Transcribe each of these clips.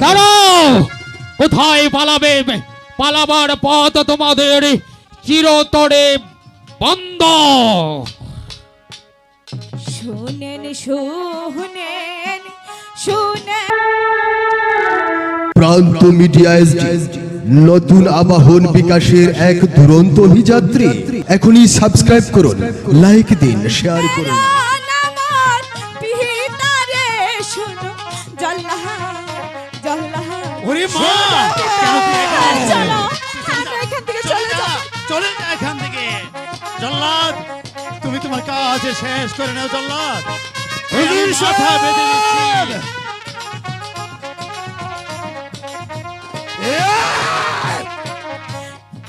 দাঁড়াও! কোথায় পালাবে? পালাবার পথ তোমাদের চিরতরে বন্ধ। শুনেন শুনেন শুনেন। প্রান্ত মিডিয়া নতুন আবাহন বিকাশের এক দুরন্ত অভিযাত্রী। এখনই সাবস্ক্রাইব করুন লাইক দিন শেয়ার করুন। ওরে মা? চলো এখান থেকে চলে যাও চলে যা এখান থেকে। জল্লাদ তুমি তোমার কাজ শেষ করে নাও জল্লাদ। এই আমি বেঁধে দিচ্ছি।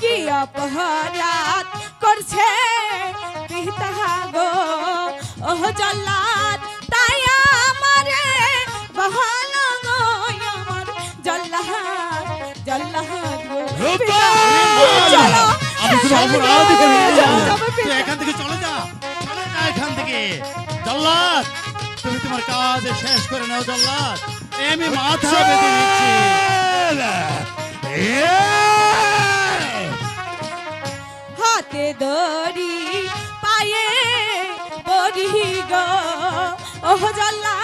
কি অপরাধ করছে? পিতা গো ওহ জল্লাদ। এখান থেকে চলে যা। চলে যা এখান থেকে। জল্লাদ তুমি তোমার কাজ শেষ করে নাও জল্লাদ। আমি মাথা বেঁধে দিচ্ছি হাতে দড়ি পায়ে বড়ি গো। ওহ জল্লাদ।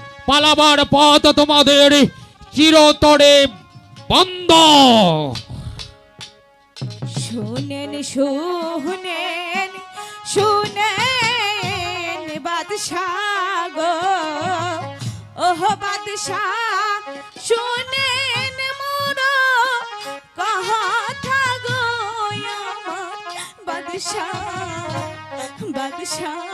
পালাবার পথ তোমাদের চিরতরে বন্ধ। শুনেন শুনেন শুনেন বাদশাহ গো। ওহ বাদশাহ, শুনেন মোর কথা গো বাদশাহ বাদশাহ।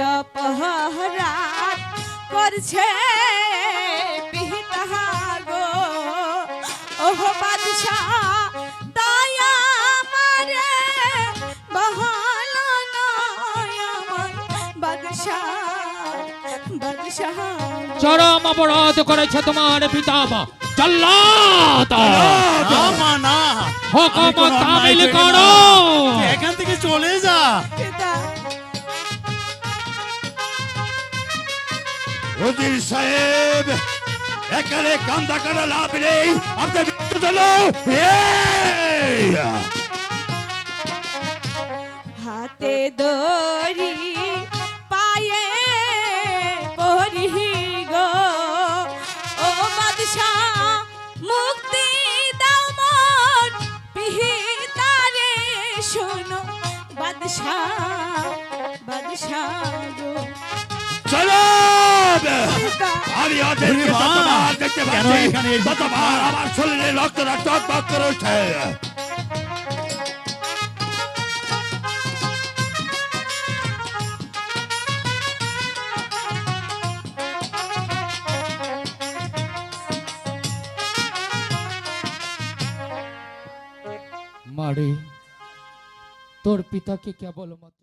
অপরাধ করছে পিতা গো ওহ বাদশাহ চরম অপরাধ করেছে তোমার পিতা মা হুকুম করো। এখান থেকে চলে যা। উজির সাহেব এখানে কান্দা করা লাভ নেই। আপনার মৃত্যু! হাতে দড়ি, পায়ে পরি গো। ও বাদশাহ, মুক্তি দাও মোর পিহিতারে শোনো। বাদশাহ বাদশাহ গো। আমি ওদেরকে যতবার দেখতে পাচ্ছি। ততবার আমার শরীরে রক্তটা টকবক করে ওঠে মারে তোর পিতাকে কেবল মাত্র